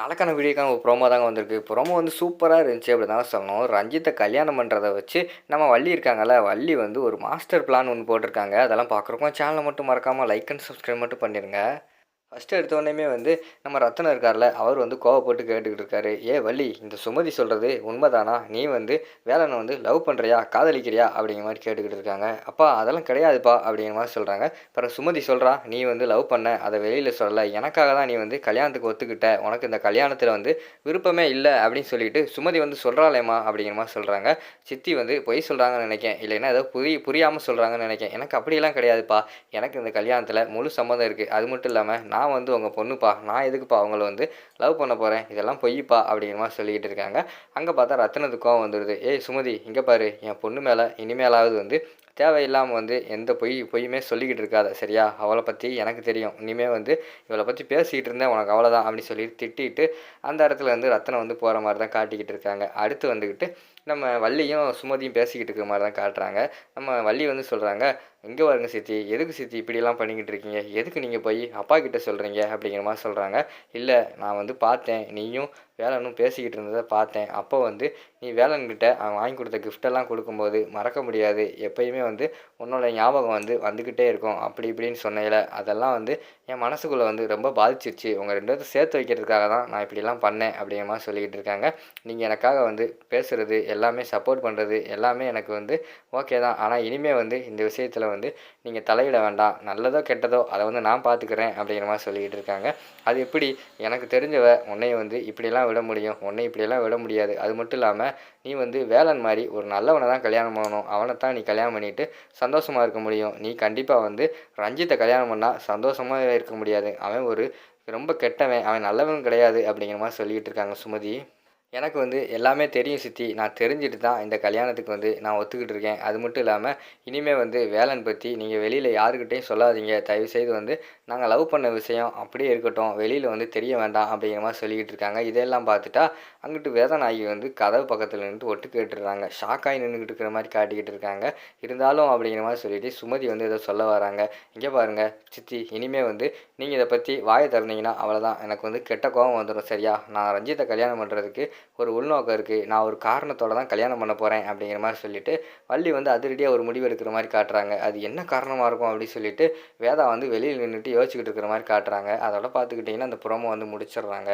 நாளைக்கான வீடியோக்கான ஒரு ப்ரோமோ தாங்க வந்திருக்கு. ப்ரோமோ வந்து சூப்பராக இருந்துச்சு அப்படி தான் சொல்லணும். ரஞ்சித்தை கல்யாணம் பண்ணுறதை வச்சு நம்ம வள்ளி இருக்காங்கல்ல வள்ளி வந்து ஒரு மாஸ்டர் பிளான் ஒன்று போட்டிருக்காங்க. அதெல்லாம் பார்க்குறோம் சேனலை மட்டும் மறக்காமல் லைக் அண்ட் சப்ஸ்கிரைப் மட்டும் பண்ணிடுங்க ஃபஸ்ட்டு எடுத்தோடனே வந்து நம்ம ரத்தனம் இருக்கார்ல அவர் வந்து கோவப்பட்டு கேட்டுக்கிட்டு இருக்காரு. ஏ வள்ளி இந்த சுமதி சொல்கிறது உண்மைதானா? நீ வந்து வேலனை வந்து லவ் பண்ணுறியா காதலிக்கிறியா? அப்படிங்கிற மாதிரி கேட்டுக்கிட்டு இருக்காங்க. அப்பா அதெல்லாம் கிடையாதுப்பா அப்படிங்கிற மாதிரி சொல்கிறாங்க அப்புறம் சுமதி சொல்கிறா நீ வந்து லவ் பண்ண அதை வெளியில் சொல்லலை. எனக்காக தான் நீ வந்து கல்யாணத்துக்கு ஒத்துக்கிட்ட. உனக்கு இந்த கல்யாணத்தில் வந்து விருப்பமே இல்லை அப்படின்னு சொல்லிட்டு சுமதி வந்து சொல்கிறாளேம்மா அப்படிங்கிற மாதிரி சொல்கிறாங்க சித்தி வந்து பொய் சொல்கிறாங்கன்னு நினைக்கேன். இல்லைன்னா ஏதோ புரிய புரியாமல் சொல்கிறாங்கன்னு நினைக்கேன். எனக்கு அப்படியெல்லாம் கிடையாதுப்பா. எனக்கு இந்த கல்யாணத்தில் முழு சம்மதம் இருக்குது அது மட்டும் இல்லாமல் நான் நான் வந்து உங்கள் பொண்ணுப்பா நான் எதுக்குப்பா அவங்கள வந்து லவ் பண்ண போகிறேன் இதெல்லாம் பொய்ப்பா? அப்படிங்கிற மாதிரி சொல்லிக்கிட்டு இருக்காங்க. அங்கே பார்த்தா ரத்தினத்துக்கு கோவம் வந்துடுது ஏய் சுமதி இங்கே பாரு. என் பொண்ணு மேலே இனிமேலாவது வந்து தேவையில்லாமல் வந்து எந்த பொய் பொய்யுமே சொல்லிக்கிட்டு இருக்காத சரியா? அவளை பற்றி எனக்கு தெரியும். இனிமேல் வந்து இவளை பற்றி பேசிக்கிட்டு இருந்தேன் உனக்கு அவ்வளோதான் அப்படின்னு சொல்லி திட்டிட்டு அந்த இடத்துல வந்து ரத்தனை வந்து போகிற மாதிரி தான் காட்டிக்கிட்டு இருக்காங்க. அடுத்து வந்துக்கிட்டு நம்ம வள்ளியும் சுமதியும் பேசிக்கிட்டு இருக்கிற மாதிரி தான் காட்டுறாங்க. நம்ம வள்ளி வந்து சொல்கிறாங்க இங்கே வருங்க சித்தி எதுக்கு சித்தி இப்படிலாம் பண்ணிக்கிட்டு இருக்கீங்க? எதுக்கு நீங்கள் போய் அப்பா கிட்டே சொல்கிறீங்க அப்படிங்கிற மாதிரி சொல்கிறாங்க இல்லை நான் வந்து பார்த்தேன் நீயும் வேலனும் பேசிக்கிட்டு இருந்ததை பார்த்தேன். அப்போ வந்து நீ வேலன்கிட்ட அவன் வாங்கி கொடுத்த கிஃப்டெல்லாம் கொடுக்கும்போது மறக்க முடியாது. எப்பயுமே வந்து உன்னோட ஞாபகம் வந்து வந்துக்கிட்டே இருக்கும். அப்படி இப்படின்னு சொன்னையில் அதெல்லாம் வந்து என் மனசுக்குள்ளே வந்து ரொம்ப பாதிச்சிருச்சு. உங்கள் ரெண்டு பேர்த்து சேர்த்து வைக்கிறதுக்காக தான் நான் இப்படிலாம் பண்ணேன் அப்படிங்கிற மாதிரி சொல்லிக்கிட்டு இருக்காங்க. நீங்கள் எனக்காக வந்து பேசுகிறது எல்லாமே சப்போர்ட் பண்ணுறது எல்லாமே எனக்கு வந்து ஓகே தான். ஆனால் இனிமேல் வந்து இந்த விஷயத்தில் வந்து நீங்கள் தலையிட வேண்டாம். நல்லதோ கெட்டதோ அதை வந்து நான் பார்த்துக்கிறேன் அப்படிங்கிற மாதிரி சொல்லிக்கிட்டு இருக்காங்க. அது எப்படி? எனக்கு தெரிஞ்சவ உன்னைய வந்து இப்படியெல்லாம் விட முடியும். உன்னை இப்படியெல்லாம் விட முடியாது. அது மட்டும் இல்லாமல் நீ வந்து வேலன் மாதிரி ஒரு நல்லவனை தான் கல்யாணம் பண்ணணும். அவனை தான் நீ கல்யாணம் பண்ணிட்டு சந்தோஷமாக இருக்க முடியும். நீ கண்டிப்பாக வந்து ரஞ்சித்தை கல்யாணம் பண்ணால் சந்தோஷமாக இருக்க முடியாது. அவன் ஒரு ரொம்ப கெட்டவன். அவன் நல்லவன் கிடையாது அப்படிங்கிற மாதிரி சொல்லிக்கிட்டு இருக்காங்க சுமதி. எனக்கு வந்து எல்லாமே தெரியும் சித்தி. நான் தெரிஞ்சுட்டு தான் இந்த கல்யாணத்துக்கு வந்து நான் ஒத்துக்கிட்டு இருக்கேன். அது மட்டும் இல்லாமல் இனிமேல் வந்து வேலன் பற்றி நீங்கள் வெளியில் யாருக்கிட்டையும் சொல்லாதீங்க. தயவுசெய்து வந்து நாங்கள் லவ் பண்ண விஷயம் அப்படியே இருக்கட்டும். வெளியில் வந்து தெரிய வேண்டாம் அப்படிங்கிற மாதிரி சொல்லிக்கிட்டு இருக்காங்க. இதெல்லாம் பார்த்துட்டா அங்கிட்டு வேதநாயகி வந்து கதவு பக்கத்தில் நின்று ஒட்டு கேட்டுடுறாங்க. ஷாக்காகி நின்றுக்கிட்டு இருக்கிற மாதிரி காட்டிக்கிட்டு இருக்காங்க. இருந்தாலும் அப்படிங்கிற மாதிரி சொல்லிட்டு சுமதி வந்து ஏதோ சொல்ல வராங்க. இங்கே பாருங்கள் சித்தி இனிமேல் வந்து நீங்கள் இதை பற்றி வாயை திறந்தீங்கன்னா அவ்வளோதான் எனக்கு வந்து கெட்ட கோபம் வந்துடும் சரியா? நான் ரஞ்சித்தை கல்யாணம் பண்ணுறதுக்கு ஒரு உள்நோக்கம் இருக்குது நான் ஒரு காரணத்தோடு தான் கல்யாணம் பண்ண போகிறேன் அப்படிங்கிற மாதிரி சொல்லிட்டு வள்ளி வந்து அதிரடியாக ஒரு முடிவு எடுக்கிற மாதிரி காட்டுறாங்க. அது என்ன காரணமாக இருக்கும் அப்படின்னு சொல்லிட்டு வேதா வந்து வெளியில் நின்றுட்டு யோசிச்சுக்கிட்டு இருக்கிற மாதிரி காட்டுறாங்க. அதோட பார்த்துக்கிட்டிங்கன்னா அந்த புறமும் வந்து முடிச்சிடுறாங்க.